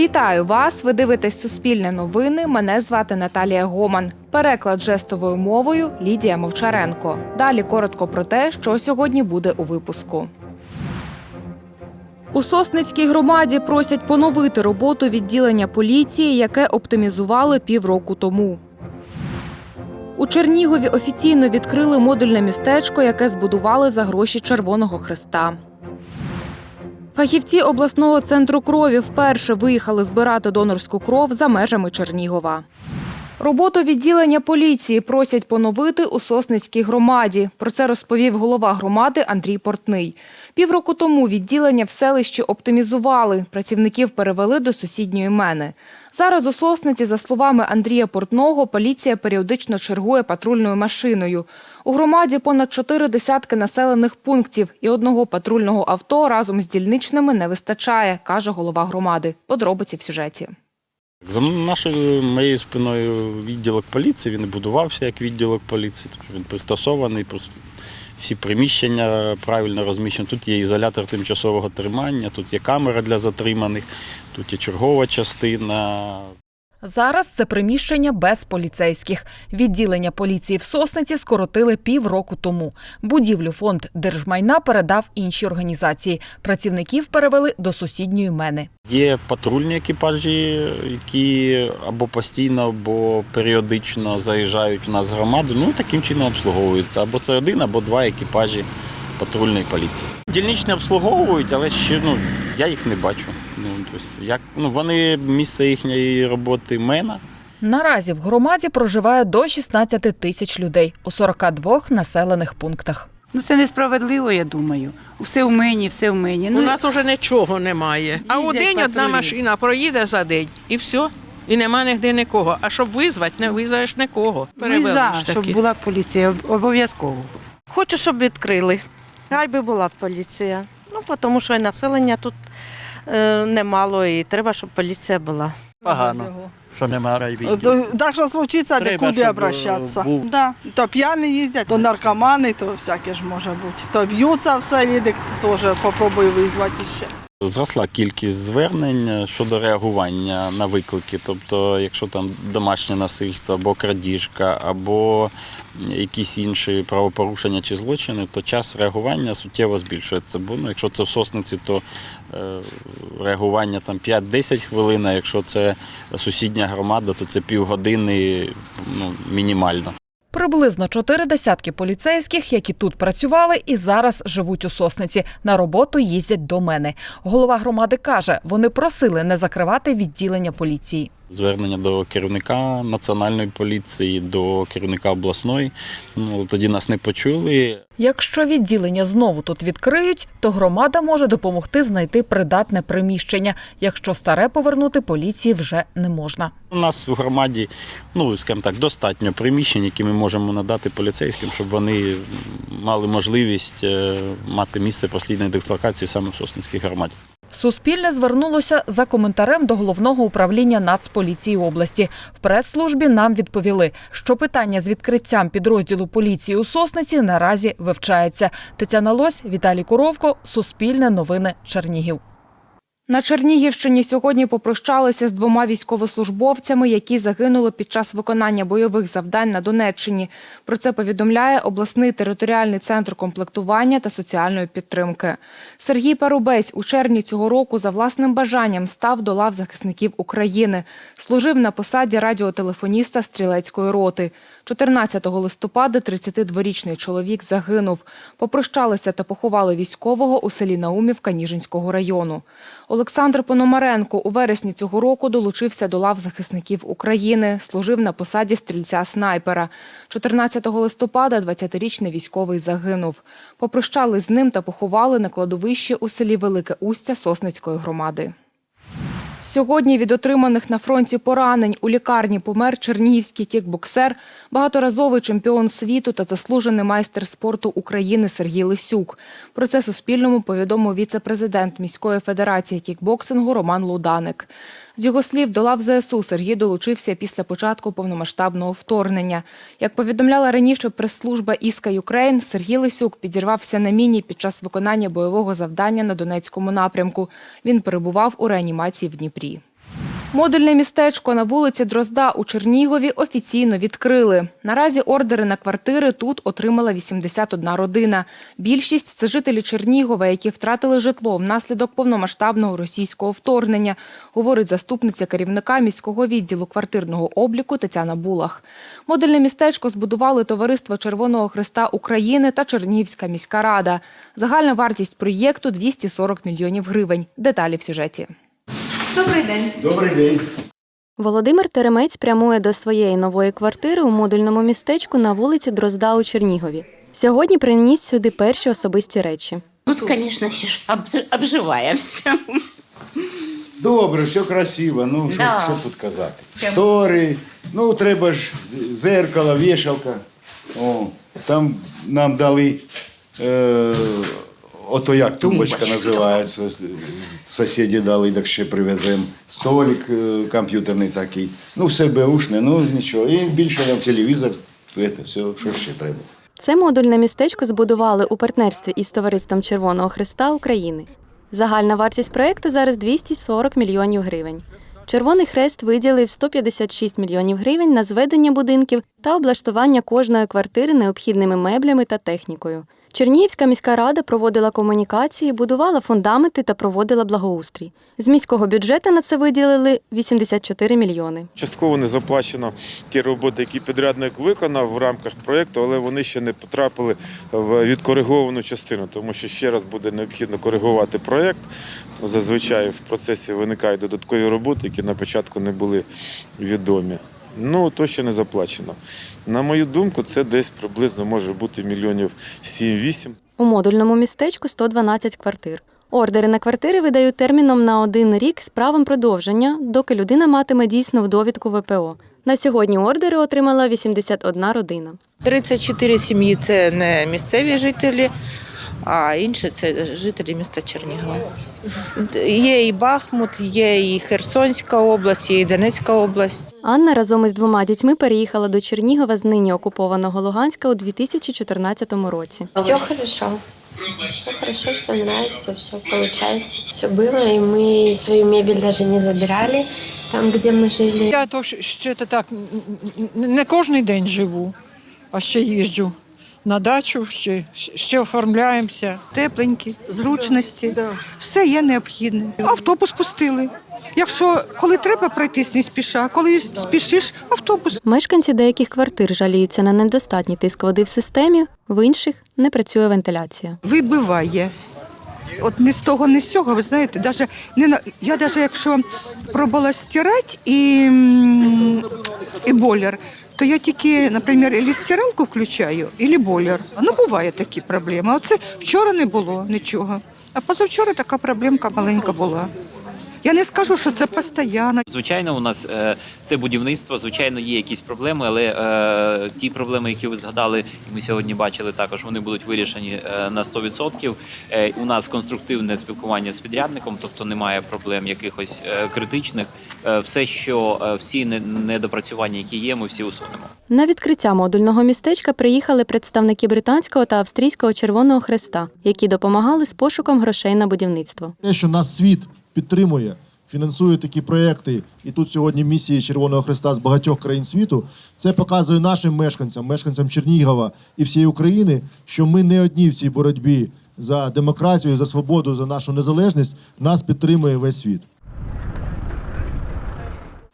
Вітаю вас! Ви дивитесь Суспільне новини. Мене звати Наталія Гоман. Переклад жестовою мовою Лідія Мовчаренко. Далі коротко про те, що сьогодні буде у випуску. У Сосницькій громаді просять поновити роботу відділення поліції, яке оптимізували півроку тому. У Чернігові офіційно відкрили модульне містечко, яке збудували за гроші Червоного Христа. Фахівці обласного центру крові вперше виїхали збирати донорську кров за межами Чернігова. Роботу відділення поліції просять поновити у Сосницькій громаді. Про це розповів голова громади Андрій Портний. Півроку тому відділення в селищі оптимізували. Працівників перевели до сусідньої мени. Зараз у Сосниці, за словами Андрія Портного, поліція періодично чергує патрульною машиною. У громаді понад чотири десятки населених пунктів і одного патрульного авто разом з дільничними не вистачає, каже голова громади. Подробиці в сюжеті. За нашою моєю спиною відділок поліції, він і будувався як відділок поліції, тобто він пристосований, всі приміщення правильно розміщені. Тут є ізолятор тимчасового тримання, тут є камера для затриманих, тут є чергова частина. Зараз це приміщення без поліцейських. Відділення поліції в Сосниці скоротили півроку тому. Будівлю фонд держмайна передав іншій організації. Працівників перевели до сусідньої мени. Є патрульні екіпажі, які або постійно, або періодично заїжджають у нас в громаду. Ну таким чином обслуговуються. Або це один, або два екіпажі патрульної поліції. Дільничні обслуговують, але ще ну я їх не бачу. Ну тобто, як ну вони місце їхньої роботи мена. Наразі в громаді проживає до 16 тисяч людей у 42 населених пунктах. Ну це несправедливо, я думаю. Все в мені, все в мені. У Ну, нас вже нічого немає. А у день одна машина проїде за день і все. І нема нігде нікого. А щоб визвати, не визовеш нікого. ми Перевели за, щоб була поліція обов'язково. Хочу, щоб відкрили. Хай би була поліція. Ну, тому що і населення тут немало, і треба, щоб поліція була. Погано, що нема райвідділу. Так що случиться, де куди обращатися. е. Да. То п'яні їздять, то наркомани, то всяке ж може бути. То б'ються в селі, теж попробую визвати ще. Зросла кількість звернень щодо реагування на виклики. Тобто, якщо там домашнє насильство або крадіжка, або якісь інші правопорушення чи злочини, то час реагування суттєво збільшується. Бо ну, якщо це в сосниці, то е, реагування там 5-10 хвилин, а якщо це сусідня громада, то це півгодини ну, мінімально. Приблизно чотири десятки поліцейських, які тут працювали і зараз живуть у Сосниці. На роботу їздять до мене. Голова громади каже, вони просили не закривати відділення поліції. Звернення до керівника національної поліції, до керівника обласної. Ну, але тоді нас не почули. Якщо відділення знову тут відкриють, то громада може допомогти знайти придатне приміщення. Якщо старе повернути поліції вже не можна. У нас в громаді, ну скажімо так, достатньо приміщень, які ми можемо надати поліцейським, щоб вони мали можливість е, мати місце послідної дислокації саме в Сосницькій громаді. Суспільне звернулося за коментарем до головного управління Нацполіції області. В прес-службі нам відповіли, що питання з відкриттям підрозділу поліції у Сосниці наразі вивчається. Тетяна Лось, Віталій Куровко, Суспільне новини Чернігів. На Чернігівщині сьогодні попрощалися з двома військовослужбовцями, які загинули під час виконання бойових завдань на Донеччині. Про це повідомляє обласний територіальний центр комплектування та соціальної підтримки. Сергій Парубець у червні цього року за власним бажанням став до лав захисників України. Служив на посаді радіотелефоніста стрілецької роти. 14 листопада 32-річний чоловік загинув. Попрощалися та поховали військового у селі Наумівка Ніжинського району. Олександр Пономаренко у вересні цього року долучився до лав захисників України, служив на посаді стрільця-снайпера. 14 листопада 20-річний військовий загинув. Попрощали з ним та поховали на кладовищі у селі Велике Устя Сосницької громади. Сьогодні від отриманих на фронті поранень у лікарні помер чернігівський кікбоксер, багаторазовий чемпіон світу та заслужений майстер спорту України Сергій Лисюк. Про це Суспільному повідомив віце-президент міської федерації кікбоксингу Роман Луданик. З його слів, до лав ЗСУ Сергій долучився після початку повномасштабного вторгнення. Як повідомляла раніше прес-служба Іска Юкрейн, Сергій Лисюк підірвався на міні під час виконання бойового завдання на Донецькому напрямку. Він перебував у реанімації в Дніпрі. Модульне містечко на вулиці Дрозда у Чернігові офіційно відкрили. Наразі ордери на квартири тут отримала 81 родина. Більшість – це жителі Чернігова, які втратили житло внаслідок повномасштабного російського вторгнення, говорить заступниця керівника міського відділу квартирного обліку Тетяна Булах. Модульне містечко збудували Товариство Червоного Христа України та Чернігівська міська рада. Загальна вартість проєкту – 240 мільйонів гривень. Деталі в сюжеті. Добрий день. Добрий день. Володимир Теремець прямує до своєї нової квартири у модульному містечку на вулиці Дрозда у Чернігові. Сьогодні приніс сюди перші особисті речі. Тут, ж обживаємося. Добре, все красиво. Ну, що, Да. що тут казати? Штори, ну треба ж зеркало, вішалка. О, там нам дали. Е, ото як тумбочка називається. Сусіді дали, так ще привеземо. Столик е, комп'ютерний такий. Ну, все беушне, ну нічого. І більше там телевізор, це все, що ще треба. Це модульне містечко збудували у партнерстві із Товариством Червоного Христа України. Загальна вартість проєкту зараз 240 мільйонів гривень. Червоний хрест виділив 156 мільйонів гривень на зведення будинків та облаштування кожної квартири необхідними меблями та технікою. Чернігівська міська рада проводила комунікації, будувала фундаменти та проводила благоустрій. З міського бюджету на це виділили 84 мільйони. Частково не заплачено ті роботи, які підрядник виконав в рамках проєкту, але вони ще не потрапили в відкориговану частину, тому що ще раз буде необхідно коригувати проєкт. Зазвичай в процесі виникають додаткові роботи, які на початку не були відомі. Ну, то ще не заплачено. На мою думку, це десь приблизно може бути мільйонів 7-8. У модульному містечку 112 квартир. Ордери на квартири видають терміном на один рік з правом продовження, доки людина матиме дійсну довідку ВПО. На сьогодні ордери отримала 81 родина. 34 сім'ї це не місцеві жителі, а інші це жителі міста Чернігова. Є і Бахмут, є і Херсонська область, є і Донецька область. Анна разом із двома дітьми переїхала до Чернігова з нині окупованого Луганська у 2014 році. Все хорошо. Все хорошо, все нравится, все получается. Все было, и мы свою мебель даже не забирали там, где мы жили. Я то ж- ще то так н- н- не кожен день живу, а ще їжджу на дачу, ще, ще оформляємося. Тепленькі, зручності, все є необхідне. Автобус пустили. Якщо коли треба пройтись, не спіша, коли спішиш, автобус. Мешканці деяких квартир жаліються на недостатній тиск води в системі, в інших не працює вентиляція. Вибиває. От не з того, не з цього, ви знаєте, даже не на я навіть якщо пробувала стирати і, і бойлер, то я тільки, наприклад, або стиралку включаю, або бойлер. Ну, буває такі проблеми. Оце вчора не було нічого. А позавчора така проблемка маленька була. Я не скажу, що це постійно. Звичайно, у нас е, це будівництво, звичайно, є якісь проблеми, але е, ті проблеми, які ви згадали, і ми сьогодні бачили, також вони будуть вирішені е, на 100%. Е, у нас конструктивне спілкування з підрядником, тобто немає проблем якихось е, критичних. Е, все, що е, всі недопрацювання, які є, ми всі усунемо. На відкриття модульного містечка приїхали представники британського та австрійського Червоного Хреста, які допомагали з пошуком грошей на будівництво. Те, що нас світ підтримує, фінансує такі проекти, і тут сьогодні місії Червоного Христа з багатьох країн світу, це показує нашим мешканцям, мешканцям Чернігова і всієї України, що ми не одні в цій боротьбі за демократію, за свободу, за нашу незалежність. Нас підтримує весь світ.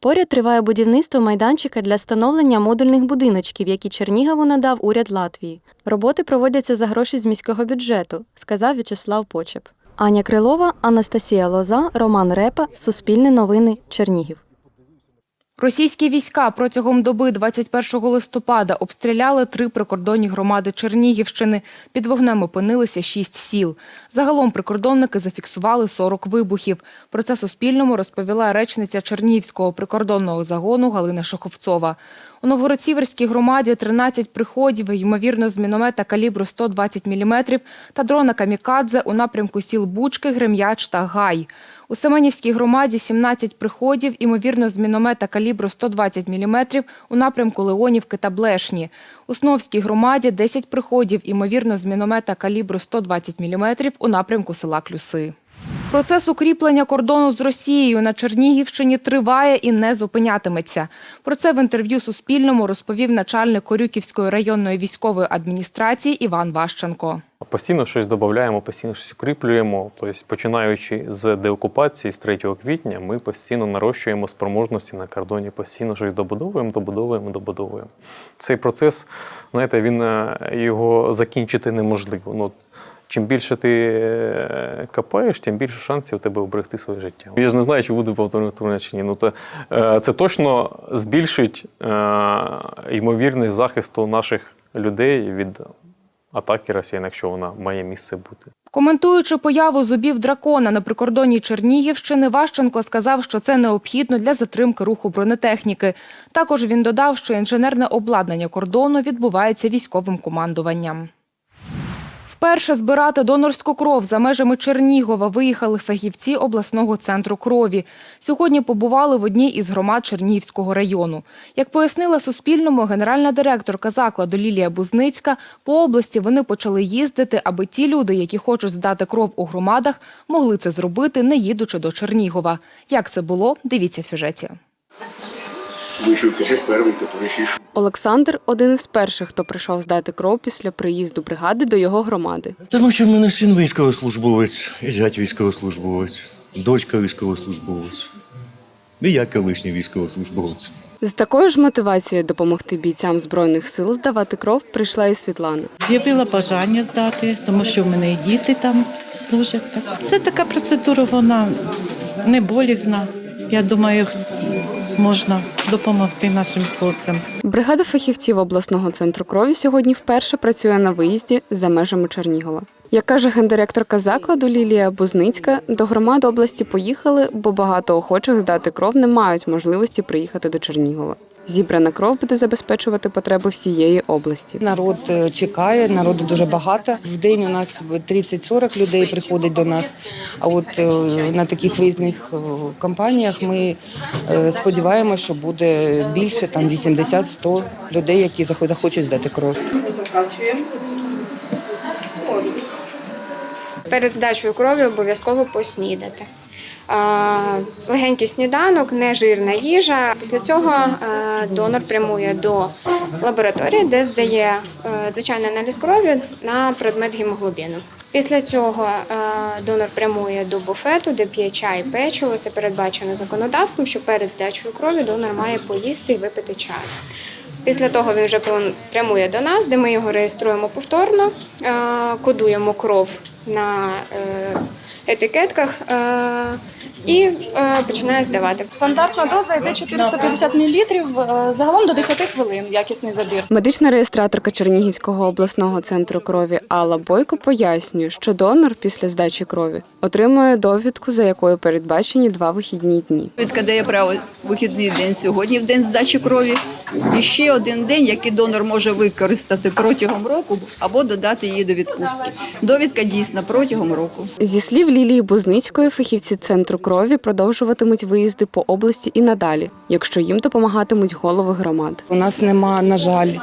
Поряд триває будівництво майданчика для встановлення модульних будиночків, які Чернігову надав уряд Латвії. Роботи проводяться за гроші з міського бюджету, сказав В'ячеслав Почеп. Аня Крилова, Анастасія Лоза, Роман Репа, Суспільне новини, Чернігів. Російські війська протягом доби 21 листопада обстріляли три прикордонні громади Чернігівщини. Під вогнем опинилися шість сіл. Загалом прикордонники зафіксували 40 вибухів. Про це Суспільному розповіла речниця Чернігівського прикордонного загону Галина Шоховцова. У Новгород-Сіверській громаді 13 приходів, ймовірно, з міномета калібру 120 мм та дрона «Камікадзе» у напрямку сіл Бучки, Грем'яч та Гай. У Семенівській громаді 17 приходів, імовірно, з міномета калібру 120 мм у напрямку Леонівки та Блешні. У Сновській громаді 10 приходів, імовірно, з міномета калібру 120 мм у напрямку села Клюси. Процес укріплення кордону з Росією на Чернігівщині триває і не зупинятиметься. Про це в інтерв'ю Суспільному розповів начальник Корюківської районної військової адміністрації Іван Ващенко. Постійно щось додаємо, постійно щось укріплюємо. Тобто, починаючи з деокупації з 3 квітня, ми постійно нарощуємо спроможності на кордоні, постійно щось добудовуємо, добудовуємо, добудовуємо. Цей процес, знаєте, він е, його закінчити неможливо. Ну, Чим більше ти е, копаєш, тим більше шансів у тебе уберегти своє життя. Я ж не знаю, чи буде повторне вторгнення чи ні. Ну, то, е, це точно збільшить е, ймовірність захисту наших людей від атаки росіян, якщо вона має місце бути. Коментуючи появу зубів дракона на прикордонні Чернігівщини, Ващенко сказав, що це необхідно для затримки руху бронетехніки. Також він додав, що інженерне обладнання кордону відбувається військовим командуванням. Вперше збирати донорську кров за межами Чернігова виїхали фахівці обласного центру крові. Сьогодні побували в одній із громад Чернігівського району. Як пояснила Суспільному генеральна директорка закладу Лілія Бузницька, по області вони почали їздити, аби ті люди, які хочуть здати кров у громадах, могли це зробити, не їдучи до Чернігова. Як це було, дивіться в сюжеті. Вийшов каже перший, то прийшов. Олександр один із перших, хто прийшов здати кров після приїзду бригади до його громади. Тому що в мене син військовослужбовець, і зять військовослужбовець, дочка військовослужбовець. І я колишній військовослужбовець. З такою ж мотивацією допомогти бійцям збройних сил здавати кров прийшла і Світлана. З'явила бажання здати, тому що в мене і діти там служать. Так. Це така процедура, вона не болізна. Я думаю, можна допомогти нашим хлопцям. Бригада фахівців обласного центру крові сьогодні вперше працює на виїзді за межами Чернігова. Як каже гендиректорка закладу Лілія Бузницька, до громад області поїхали, бо багато охочих здати кров не мають можливості приїхати до Чернігова. Зібрана кров буде забезпечувати потреби всієї області. Народ е, чекає, народу дуже багато. В день у нас 30-40 людей приходить до нас. А от е, на таких виїзних е, кампаніях ми сподіваємося, що буде більше там 80-100 людей, які захо- захочуть здати кров. Перед здачею крові обов'язково поснідати. Легенький сніданок, нежирна їжа. Після цього донор прямує до лабораторії, де здає е, звичайний аналіз крові на предмет гемоглобіну. Після цього донор прямує до буфету, де п'є чай, печиво. Це передбачено законодавством, що перед здачею крові донор має поїсти і випити чай. Після того він вже прямує до нас, де ми його реєструємо повторно, кодуємо кров на е, етикетках е, і е, починає здавати. Стандартна доза йде 450 мл, загалом до 10 хвилин якісний забір. Медична реєстраторка Чернігівського обласного центру крові Алла Бойко пояснює, що донор після здачі крові отримує довідку, за якою передбачені два вихідні дні. Довідка дає право вихідний день сьогодні, в день здачі крові. І ще один день, який донор може використати протягом року або додати її до відпустки. Довідка дійсна протягом року. Зі слів Лілії Бузницької, фахівці центру крові продовжуватимуть виїзди по області і надалі, якщо їм допомагатимуть голови громад. У нас нема, на жаль,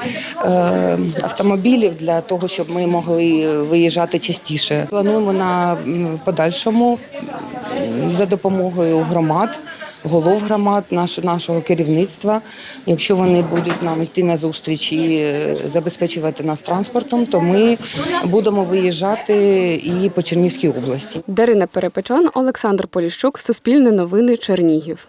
е, автомобілів для того, щоб ми могли виїжджати частіше. Плануємо на подальшому за допомогою громад. Голов громад, наш, нашого керівництва. Якщо вони будуть нам йти на зустріч і е, забезпечувати нас транспортом, то ми будемо виїжджати і по Чернівській області. Дарина Перепечон, Олександр Поліщук, Суспільне новини, Чернігів.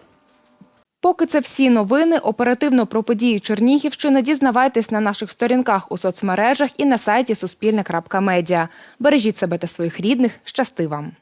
Поки це всі новини, оперативно про події Чернігівщини дізнавайтесь на наших сторінках у соцмережах і на сайті Суспільне.Медіа. Бережіть себе та своїх рідних. Щасти вам!